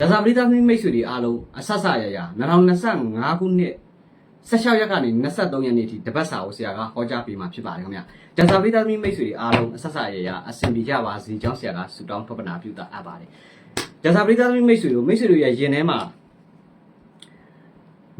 ဒါစာပရိသတ်မိတ်ဆွေတွေအားလုံးအဆက်ဆက်ရရ2025ခုနှစ်16ရက်ကနေ23ရက်နေ့အထိတပတ်စာကိုဆရာကဟောကြားပေးမှာဖြစ်ပါတယ်ခင်ဗျာဒါစာပရိသတ်မိတ်ဆွေတွေအားလုံးအဆက်ဆက်ရရအဆင်ပြေကြပါစေကြောင်းဆရာကဆုတောင်းထောက်ပနာပြုတာအပ်ပါတယ်ဒါစာပရိသတ်မိတ်ဆွေတို့မိတ်ဆွေတို့ရဲ့ယင်ထဲမှာ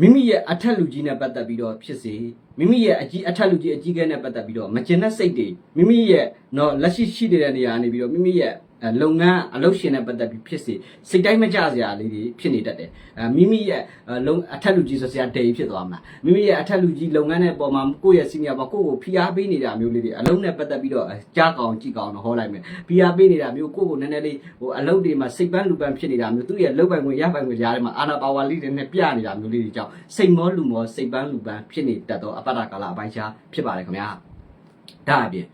မိမိရဲ့အထက်လူကြီးနဲ့ပတ်သက်ပြီးတော့ဖြစ်စေ မိမိရဲ့အကြီးအထက်လူကြီးအကြီးကဲနဲ့ပတ်သက်ပြီးတော့မကျင်တဲ့စိတ်တွေမိမိရဲ့တော့လက်ရှိရှိနေတဲ့နေရာနေပြီးတော့မိမိရဲ့အဲလုပ်ငန်းအလုပ်ရှင်နဲ့ပတ်သက်ပြီးဖြစ်စေစိတ်တိုင်းမကြစရာလေးတွေဖြစ်နေတတ်တယ်အဲမိမိရဲ့အဲလုံအထက်လူကြီးဆိုစရာဒေးဖြစ်သွားမှာမိမိရဲ့အထက်လူကြီးလုပ်ငန်းနဲ့ပေါ်မှာကိုယ့်ရဲ့စီနီယာပေါ်ကိုယ့်ကိုဖိအားပေးနေတာမျိုးလေးတွေအလုံးနဲ့ပတ်သက်ပြီးတော့ကြားကောင်ကြည့်ကောင်တော့ဟောလိုက်မယ်ဖိအားပေးနေတာမျိုးကိုယ့်ကိုနည်းနည်းလေးဟိုအလုပ်တွေမှာစိတ်ပန်းလူပန်းဖြစ်နေတာမျိုးသူ့ရဲ့လုပ်ပိုင်ခွင့်ရပိုင်ခွင့်ရားထဲမှာအာနာပါဝါလေးတွေနဲ့ပြနေတာမျိုးလေးတွေကြောင့်စိတ်မောလူမောစိတ်ပန်းလူပန်းဖြစ်နေတတ်တော့အပတ္တကာလအပိုင်းခြားဖြစ်ပါတယ်ခင်ဗျာဒါအပြင်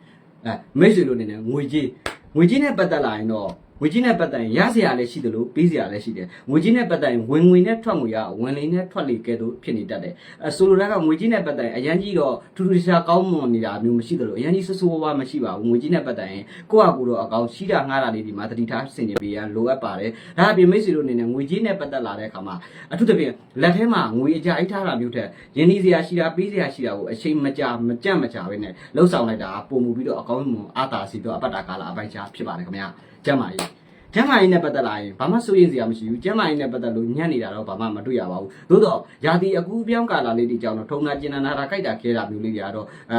အဲမိတ်ဆွေတို့အနေနဲ့ငွေကြီးငွေကြီးနဲ့ပတ်သက်လာရင်တော့ ငွေကြီးနဲ့ပတ်သက်ရင်ရစရာလည်းရှိတယ်လို့ပေးစရာလည်းရှိတယ်ငွေကြီးနဲ့ပတ်သက်ရင်ဝင်ငွေနဲ့ထွက်ငွေကဝင်လေနဲ့ထွက်လေကဲသို့ဖြစ်နေတတ်တယ်အဲဆိုလိုတာကငွေကြီးနဲ့ပတ်သက်ရင်အရန်ကြီးတော့ထူးထူးခြားခြားကောင်းမွန်နေတာမျိုးမရှိတယ်လို့အရန်ကြီးဆူဆူဝါးဝါမရှိပါဘူးငွေကြီးနဲ့ပတ်သက်ရင်ကိုယ့်အကူတော့အကောင်ရှိတာငှားတာလေးဒီမှာတတိထားဆင်ခြင်ပေးရန်လိုအပ်ပါတယ်ဒါအပြင်မိတ်ဆွေတို့အနေနဲ့ငွေကြီးနဲ့ပတ်သက်လာတဲ့အခါမှာအထူးသဖြင့်လက်ထဲမှာငွေအကြိုက်ထားတာမျိုးထက်ယင်းဒီစရာရှိတာပေးစရာရှိတာကိုအချိန်မကြာမကြန့်မကြာပဲနဲ့လှုပ်ဆောင်လိုက်တာပုံမူပြီးတော့အကောင်းမွန်အာသာစီတော့အပတ်တာကာလအပိုင်းခြားဖြစ်ပါတယ်ခင်ဗျာ ကျမ်းပါရေးကျမ်းမာရေးနဲ့ပတ်သက်လာရင်ဘာမှစိုးရိမ်စရာမရှိဘူးကျမ်းမာရေးနဲ့ပတ်သက်လို့ညံ့နေတာတော့ဘာမှမတွေ့ရပါဘူးသို့တော့ယာတီအကူပြောင်းကာလာလေးတွေကြောင့်တော့ထုံနာကျင်နာနာခိုက်တာခဲတာမျိုးလေးတွေကတော့အဲ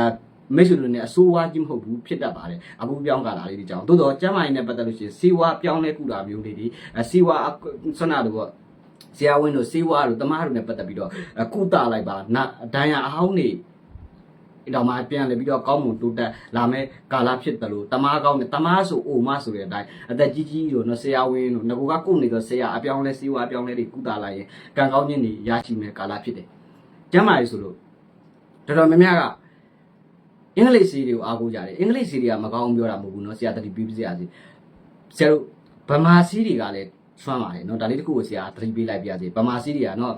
မိတ်ဆွေတို့နဲ့အဆိုးဝါးကြီးမဟုတ်ဘူးဖြစ်တတ်ပါတယ်အခုပြောင်းကာလာလေးတွေကြောင့်သို့တော့ကျမ်းမာရေးနဲ့ပတ်သက်လို့ရှိရင်စီဝါပြောင်းလဲကူတာမျိုးလေးတွေအဲစီဝါဆွမ်းနာတို့ပေါ့ဆရာဝန်တို့စေဝါတို့တမားတို့နဲ့ပတ်သက်ပြီးတော့ကုတာလိုက်ပါနာဒဏ်ရာအဟောင်းနေ အဲ့တော့မှပြန်လေပြီးတော့ကောင်းမွန်တိုးတက်လာမဲ့ကာလဖြစ်တယ်လို့တမားကောင်းတယ်တမားဆိုအိုမဆိုတဲ့အတိုင်းအသက်ကြီးကြီးတို့နော်ဆရာဝန်တို့ငကူကကုနေတော့ဆရာအပြောင်းလဲစေဝါအပြောင်းလဲတွေကုတာလိုက်ရင်ကံကောင်းခြင်းတွေရရှိမဲ့ကာလဖြစ်တယ်ကျမ်းမာရေးဆိုလို့တော်တော်များများကအင်္ဂလိပ်စီတွေကိုအားကိုးကြတယ်အင်္ဂလိပ်စီတွေကမကောင်းပြောတာမဟုတ်ဘူးနော်ဆရာတတိပြီးပြရစီဆရာတို့ဗမာစီတွေကလည်းဆွမ်းပါတယ်နော်ဒါလေးတစ်ခုကိုဆရာသတိပေးလိုက်ပြရစီဗမာစီတွေကနော်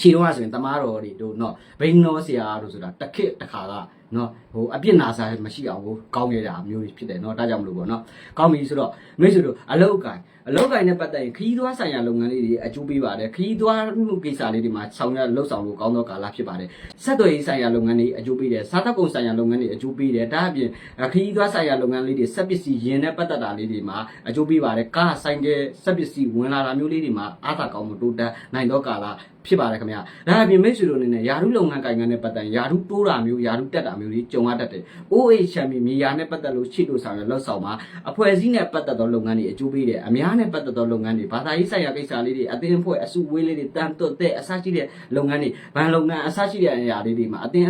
ခြေတော့ဆိုရင်တမားတော်တွေတို့နော်ဘိန်းတော်ဆရာတို့ဆိုတာတစ်ခစ်တစ်ခါကနော်ဟိုအပြစ်နာစားမရှိအောင်ကိုကောင်းရတာမျိုးဖြစ်တယ်နော်ဒါကြောင့်မလို့ပေါ့နော်ကောင်းပြီဆိုတော့မိတ်ဆွေတို့အလောက်ကန် အလောက်ကန်နဲ့ပတ်သက်ရင်ခီးသွွားဆိုင်ရာလုပ်ငန်းလေးတွေအကျိုးပေးပါတယ်ခီးသွွားမှုကိစ္စလေးတွေမှာဆောင်ရလှုပ်ဆောင်လို့ကောင်းသောကာလဖြစ်ပါတယ်ဆက်သွယ်ရေးဆိုင်ရာလုပ်ငန်းတွေအကျိုးပေးတယ်စားတောက်ကုန်ဆိုင်ရာလုပ်ငန်းတွေအကျိုးပေးတယ်ဒါအပြင်ခီးသွွားဆိုင်ရာလုပ်ငန်းလေးတွေစက်ပစ္စည်းယင်းနဲ့ပတ်သက်တာလေးတွေမှာအကျိုးပေးပါတယ်ကားဆိုင်တဲ့စက်ပစ္စည်းဝင်လာတာမျိုးလေးတွေမှာအားသာကောင်းမှုတိုးတက်နိုင်သောကာလဖြစ်ပါတယ်ခင်ဗျာဒါအပြင်မိတ်ဆွေတို့အနေနဲ့ယာရုလုပ်ငန်းကိုင်ငန်းနဲ့ပတ်သက်ရင်ယာရုတိုးတာမျိုးယာရုတက်တာမျိုးတွေကြုံရတတ်တယ် OH ချန်ပီမြေယာနဲ့ပတ်သက်လို့ရှိလို့ဆောင်ရလောက်ဆောင်မှာအဖွဲ့အစည်းနဲ့ပတ်သက်သောလုပ်ငန်းတွေအကျိုးပေးတယ်အများနဲ့ပတ်သက်သောလုပ်ငန်းတွေဘာသာရေးဆိုင်ရာကိစ္စလေးတွေအသင်းအဖွဲ့အစုဝေးလေးတွေတန်တွတ်တဲ့အစရှိတဲ့လုပ်ငန်းတွေဘဏ်လုပ်ငန်းအစရှိတဲ့အရာလေးတွေမှာအသင်း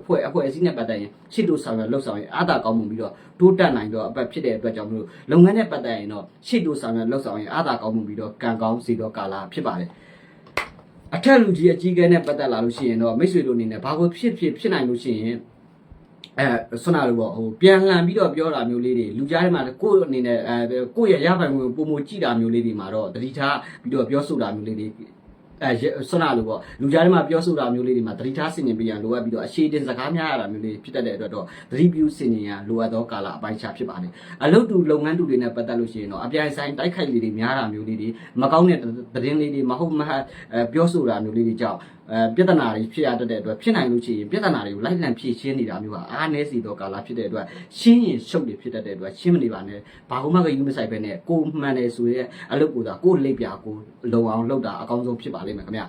အဖွဲ့အဖွဲ့အစည်းနဲ့ပတ်သက်ရင်ရှိလို့ဆောင်ရလောက်ဆောင်ရင်အားသာကောင်းမှုပြီးတော့တိုးတက်နိုင်တော့အပတ်ဖြစ်တဲ့အတွက်ကြောင့်မလို့လုပ်ငန်းနဲ့ပတ်သက်ရင်တော့ရှိလို့ဆောင်ရလောက်ဆောင်ရင်အားသာကောင်းမှုပြီးတော့ကံကောင်းစီတော့ကာလာဖြစ်ပါတယ်အထက်လူကြီးအကြီးကဲနဲ့ပတ်သက်လာလို့ရှိရင်တော့မိတ်ဆွေတို့အနေနဲ့ဘာကိုဖြစ်ဖြစ်ဖြစ်နိုင်လို့ရှိရင် အဲဆွမ်းနာလို့ပေါ့ဟိုပြန်လှန်ပြီးတော့ပြောတာမျိုးလေးတွေလူကြားထဲမှာကိုယ့်အနေနဲ့အဲကိုယ့်ရဲ့ရပိုင်ဝင်ပုံမကြည့်တာမျိုးလေးတွေမှာတော့တတိထားပြီးတော့ပြောဆိုတာမျိုးလေးတွေအဲဆွမ်းနာလို့ပေါ့လူကြားထဲမှာပြောဆိုတာမျိုးလေးတွေမှာတတိထားဆင်ញင်ပြရန်လိုအပ်ပြီးတော့အရှိတင်စကားများရတာမျိုးလေးဖြစ်တတ်တဲ့အတွက်တော့သတိပြုဆင်ញင်ရန်လိုအပ်သောကာလအပိုင်းခြားဖြစ်ပါတယ်အလုပ်တူလုပ်ငန်းတူတွေနဲ့ပတ်သက်လို့ရှိရင်တော့အပြိုင်ဆိုင်တိုက်ခိုက်လေးတွေများတာမျိုးလေးတွေမကောင်းတဲ့သတင်းလေးတွေမဟုတ်မဟတ်အဲပြောဆိုတာမျိုးလေးတွေကြောင့်အဲပြဿနာတွေဖြစ်ရတတ်တဲ့အတွက်ဖြစ်နိုင်လို့ရှိရင်ပြဿနာတွေကိုလိုက်လံဖြေရှင်းနေတာမျိုးဟာအားနည်းစီသောကာလဖြစ်တဲ့အတွက်ရှင်းရင်ရှုပ်တွေဖြစ်တတ်တဲ့အတွက်ရှင်းမနေပါနဲ့ဘာမှမကယူမဆိုင်ပဲနဲ့ကိုမှန်တယ်ဆိုရဲအလုပ်ကိုသာကိုလိပ်ပြကိုလုံအောင်လုပ်တာအကောင်းဆုံးဖြစ်ပါလိမ့်မယ်ခင်ဗျ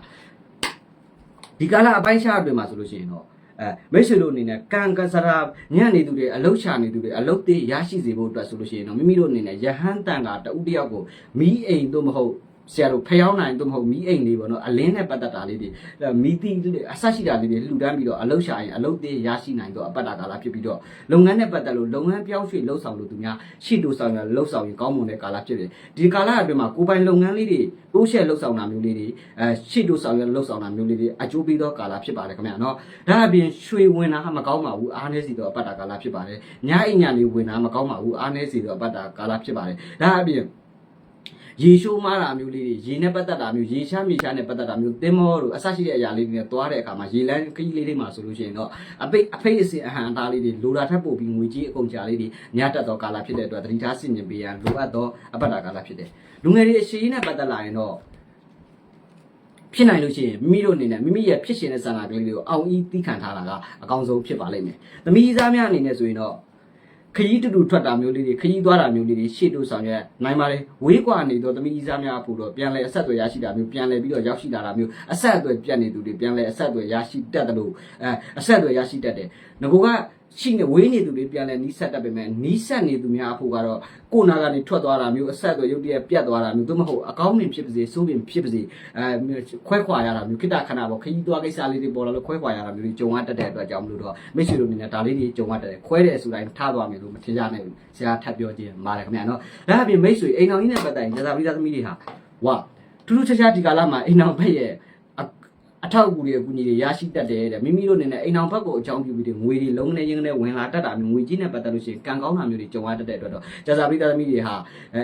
ဒီကာလအပိုင်းခြားအတွင်းမှာဆိုလို့ရှိရင်တော့အဲမိတ်ဆွေတို့အနေနဲ့ကံကစားရာညံ့နေသူတွေအလုတ်ချနေသူတွေအလုတ်သေးရရှိစေဖို့အတွက်ဆိုလို့ရှိရင်တော့မိမိတို့အနေနဲ့ယဟန်တန်ကတဦးတယောက်ကိုမီးအိမ်တို့မဟုတ် ဆရာတို့ဖျောင်းနိုင်တို့မဟုတ်မီးအိမ်လေးပေါ့နော်အလင်းနဲ့ပတ်သက်တာလေးတွေမီးတိအဆက်ရှိတာလေးတွေလှူဒန်းပြီးတော့အလုတ်ချရင်အလုတ်သေးရရှိနိုင်တော့အပတ်တာကာလဖြစ်ပြီးတော့လုပ်ငန်းနဲ့ပတ်သက်လို့လုပ်ငန်းပြောင်းရွှေ့လှုပ်ဆောင်လို့သူများရှိတူဆောင်ရလှုပ်ဆောင်ရင်ကောင်းမွန်တဲ့ကာလဖြစ်တယ်ဒီကာလအတွင်းမှာကိုယ်ပိုင်လုပ်ငန်းလေးတွေတိုးရှဲလှုပ်ဆောင်တာမျိုးလေးတွေအဲရှိတူဆောင်ရလှုပ်ဆောင်တာမျိုးလေးတွေအကျိုးပေးသောကာလဖြစ်ပါတယ်ခင်ဗျာနော်ဒါအပြင်ရွှေဝင်တာမကောင်းပါဘူးအားနည်းစီတော့အပတ်တာကာလဖြစ်ပါတယ်ညအိမ်ညလေးဝင်တာမကောင်းပါဘူးအားနည်းစီတော့အပတ်တာကာလဖြစ်ပါတယ်ဒါအပြင် ရေရှိုးမားတာမျိုးလေးတွေရေနဲ့ပတ်သက်တာမျိုးရေချမ်းမြေချမ်းနဲ့ပတ်သက်တာမျိုးသင်္ဘောတို့အဆရှိတဲ့အရာလေးတွေနဲ့သွားတဲ့အခါမှာရေလန်းခကြီးလေးတွေမှာဆိုလို့ရှိရင်တော့အပိတ်အဖိတ်အစင်အဟံအတားလေးတွေလိုတာထပ်ပို့ပြီးငွေကြီးအကုန်ကြာလေးတွေညတက်တော့ကာလာဖြစ်တဲ့အတွက်သတိထားဆင်ခြင်ပေးရန်လိုအပ်သောအပတ်တာကာလာဖြစ်တယ်လူငယ်တွေအရှိကြီးနဲ့ပတ်သက်လာရင်တော့ဖြစ်နိုင်လို့ရှိရင်မိမိတို့အနေနဲ့မိမိရဲ့ဖြစ်ရှင်တဲ့ဆန္ဒကလေးတွေကိုအောင်ဤသိခံထားတာကအကောင်းဆုံးဖြစ်ပါလိမ့်မယ်။သမီးသားများအနေနဲ့ဆိုရင်တော့ ခရီးတူတူထွက်တာမျိုးလေးတွေခရီးသွားတာမျိုးလေးတွေရှေ့တို့ဆောင်ရွက်နိုင်ပါလေဝေးကွာနေတော့သမီးသားများအဖို့တော့ပြန်လဲအဆက်အသွယ်ရရှိတာမျိုးပြန်လဲပြီးတော့ရောက်ရှိလာတာမျိုးအဆက်အသွယ်ပြတ်နေသူတွေပြန်လဲအဆက်အသွယ်ရရှိတတ်တယ်လို့အဲအဆက်အသွယ်ရရှိတတ်တယ်။ငကိုက ရှိနေဝေးနေသူတွေပြန်လဲနီးဆက်တတ်ပေမဲ့နီးဆက်နေသူများအဖို့ကတော့ကိုနာကနေထွက်သွားတာမျိုးအဆက်အသွယ်ရုပ်တရက်ပြတ်သွားတာမျိုးသို့မဟုတ်အကောင်းမြင်ဖြစ်ပါစေစိုးပင်ဖြစ်ပါစေအဲခွဲခွာရတာမျိုးခိတခဏပေါ့ခကြီးသွားကိစ္စလေးတွေပေါ်လာလို့ခွဲခွာရတာမျိုးတွေကြုံရတတ်တဲ့အတွက်ကြောင့်မလို့တော့မိတ်ဆွေတို့အနေနဲ့ဒါလေးတွေကြုံရတတ်တယ်ခွဲတယ်ဆိုတိုင်းထားသွားမယ်လို့မထင်ကြနဲ့ဘူးဆရာထပ်ပြောခြင်းပါတယ်ခင်ဗျာနော်ဒါအပြင်မိတ်ဆွေအိမ်တော်ကြီးနဲ့ပတ်သက်ရင်ဇာပိသားသမီးတွေဟာဝါထူးထူးခြားခြားဒီကာလမှာအိမ်တော်ဘက်ရဲ့ အထောက်အကူတွေအကူအညီတွေရရှိတတ်တယ်တဲ့မိမိတို့အနေနဲ့အိမ်အောင်ဘက်ကိုအကြောင်းပြုပြီးတဲ့ငွေတွေလုံးနေရင်းနဲ့ဝင်လာတတ်တာမျိုးငွေကြီးနဲ့ပတ်သက်လို့ရှိရင်ကံကောင်းတာမျိုးတွေကြုံရတတ်တဲ့အတွက်တော့ကြာစာပိသားသမီးတွေဟာ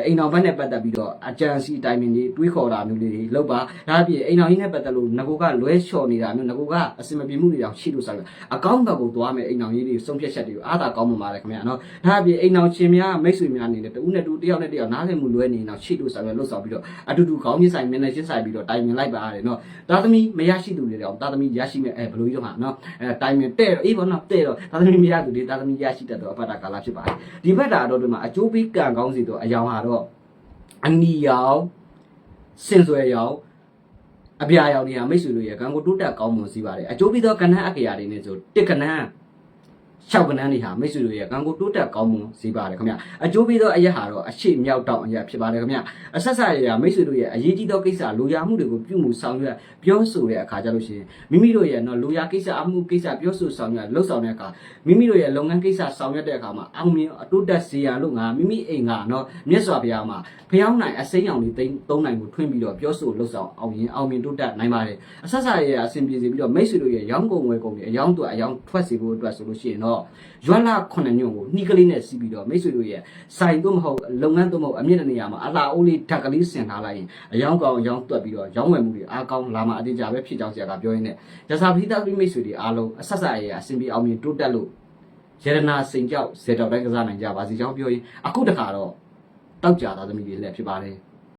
အိမ်အောင်ဘက်နဲ့ပတ်သက်ပြီးတော့အကြံစီတိုင်ပင်တွေတွေးခေါ်တာမျိုးလေးတွေလုပ်ပါဒါအပြင်အိမ်အောင်ကြီးနဲ့ပတ်သက်လို့ငကိုကလွဲလျှော်နေတာမျိုးငကိုကအစင်မပြေမှုတွေတောင်ရှိလို့ဆိုတော့အကောင်းဘက်ကိုသွားမယ်အိမ်အောင်ကြီးတွေဆုံးဖြတ်ချက်တွေကိုအားသာကောင်းမှပါတယ်ခင်ဗျာနော်ဒါအပြင်အိမ်အောင်ရှင်များမိတ်ဆွေများအနေနဲ့တူနဲ့တူတယောက်နဲ့တယောက်နားလည်မှုလွဲနေတော့ရှိလို့ဆိုတော့လှုပ်ဆောင်ပြီးတော့အတူတူခေါင်းမြင့်ဆိုင်မျက်နှာချင်းဆိုင်ပြီးတော့တိုင်ပင်လိုက်ပါရတယ်နော်ဒါသမီးမရရှိသူတွေတောင်ဒါသမီးရရှိမဲ့အဲဘယ်လိုကြီးတော့ဟာနော်အဲတိုင်ပင်တဲ့တော့အေးဘောနော်တဲ့တော့ဒါသမီးမရသူတွေဒါသမီးရရှိတတ်တော့အဖတ်တာကာလဖြစ်ပါတယ်ဒီဘက်တာတော့ဒီမှာအကျိုးပေးကံကောင်းစီတော့အယောင်ဟာတော့အနီရောင်စင်စွယ်ရောင်အပြာရောင်နေရာမိတ်ဆွေတို့ရဲ့ကံကိုတိုးတက်ကောင်းမွန်စီပါတယ်အကျိုးပေးသောကဏ္ဍအကရာတွေနဲ့ဆိုတစ်ကဏ္ဍ ရှောက်ကဏ္ဍတွေဟာမိတ်ဆွေတို့ရဲ့ကံကိုတိုးတက်ကောင်းမွန်စီပါတယ်ခင်ဗျအကျိုးပေးသောအရက်ဟာတော့အရှိမြောက်တောင်အရက်ဖြစ်ပါတယ်ခင်ဗျအဆက်ဆက်ရမိတ်ဆွေတို့ရဲ့အရေးကြီးသောကိစ္စလိုရာမှုတွေကိုပြုမှုဆောင်ရွက်ပြောဆိုတဲ့အခါကျလို့ရှိရင်မိမိတို့ရဲ့နော်လိုရာကိစ္စအမှုကိစ္စပြောဆိုဆောင်ရွက်လှုပ်ဆောင်တဲ့အခါမိမိတို့ရဲ့လုပ်ငန်းကိစ္စဆောင်ရွက်တဲ့အခါမှာအောင်မြင်အတိုးတက်စေရန်လို့ငါမိမိအိမ်ကနော်မြတ်စွာဘုရားမှာဖျောင်းနိုင်အစိမ်းအောင်လေးသိမ်းသုံးနိုင်ကိုထွင်းပြီးတော့ပြောဆိုလှုပ်ဆောင်အောင်ရင်အောင်မြင်တိုးတက်နိုင်ပါတယ်အဆက်ဆက်ရအဆင်ပြေစေပြီးတော့မိတ်ဆွေတို့ရဲ့ရောင်းကုန်ဝယ်ကုန်တွေအယောင်းတို့အယောင်းထွက်စေဖို့အတွက်ဆိုလို့ရှိရင်တော့ရွက်လာခုနှစ်ညွန့်ကိုနှီးကလေးနဲ့စီးပြီးတော့မိတ်ဆွေတို့ရဲ့ဆိုင်တို့မဟုတ်လုပ်ငန်းတို့မဟုတ်အမြင့်တဲ့နေရာမှာအလားအိုးလေးဓာတ်ကလေးဆင်ထားလိုက်ရင်အယောင်းကောင်အယောင်းတွက်ပြီးတော့ရောင်းဝယ်မှုတွေအားကောင်းလာမှအတင်ကြပဲဖြစ်ကြောင်းဆရာကပြောရင်းနဲ့ရစာပိသားမိတ်ဆွေတွေအားလုံးအဆက်ဆက်ရအဆင်ပြေအောင်မြင်တိုးတက်လို့ရတနာစိန်ကြောက်ဇေတောက်တိုင်းကစားနိုင်ကြပါစီကြောင်းပြောရင်အခုတခါတော့တောက်ကြသားသမီးတွေလည်းဖြစ်ပါတယ်